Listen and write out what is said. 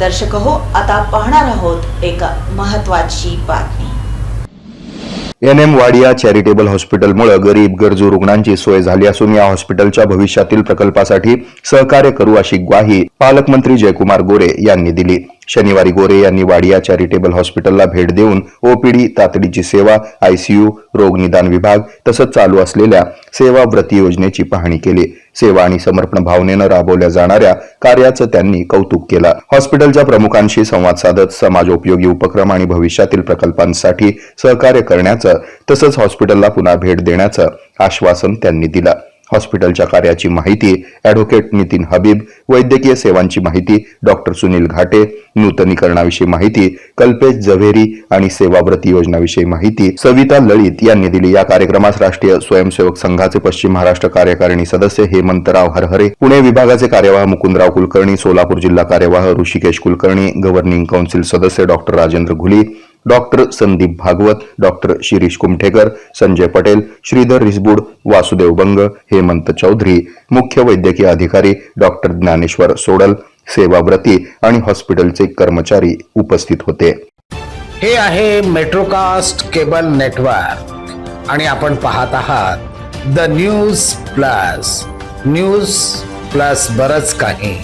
दर्शक हो आता पाहणार आहोत एक महत्वाची बातमी. एन एम वाडिया चॅरिटेबल हॉस्पिटलमुळे गरीब गरजू रुग्णांची सोय झाली असून या हॉस्पिटलच्या भविष्यातील प्रकल्पासाठी सहकार्य करू अशी ग्वाही पालकमंत्री जयकुमार गोरे यांनी दिली. शनिवारी गोरे यांनी वाडिया चॅरिटेबल हॉस्पिटलला भेट देऊन ओपीडी तातडीची सेवा आयसीयू रोग निदान विभाग तसंच चालू असलेल्या सेवा व्रती योजनेची पाहणी केली. सेवा आणि समर्पण भावनेनं राबवल्या जाणाऱ्या कार्याचं त्यांनी कौतुक केलं. हॉस्पिटलच्या प्रमुखांशी संवाद साधत समाजोपयोगी उपक्रम आणि भविष्यातील प्रकल्पांसाठी सहकार्य करण्याचं तसंच हॉस्पिटलला पुन्हा भेट देण्याचं आश्वासन त्यांनी दिलं. हॉस्पिटलच्या कार्याची माहिती ॲडव्होकेट नितीन हबीब वैद्यकीय सेवांची माहिती डॉक्टर सुनील घाटे नूतनीकरणाविषयी माहिती कल्पेश जव्हेरी आणि सेवाव्रती योजनाविषयी माहिती सविता लळित यांनी दिली. या कार्यक्रमास राष्ट्रीय स्वयंसेवक संघाचे पश्चिम महाराष्ट्र कार्यकारिणी सदस्य हेमंतराव हरहरे पुणे विभागाचे कार्यवाह मुकुंदराव कुलकर्णी सोलापूर जिल्हा कार्यवाह ऋषिकेश कुलकर्णी गव्हर्निंग काउन्सिल सदस्य doctor Rajendra Ghuli doctor Sandeep Bhagwat doctor Shirish Kumthekar Sanjay Patel Shridhar Risbud Vasudev Bang Hemant Chaudhari मुख्य वैद्यकीय अधिकारी डॉक्टर ज्ञानेश्वर सोडल सेवाव्रती आणि हॉस्पिटलचे कर्मचारी उपस्थित होते. हे आहे मेट्रोकास्ट केबल नेटवर्क. आणि आपण पाहत आहात the news plus. News plus बरच काही.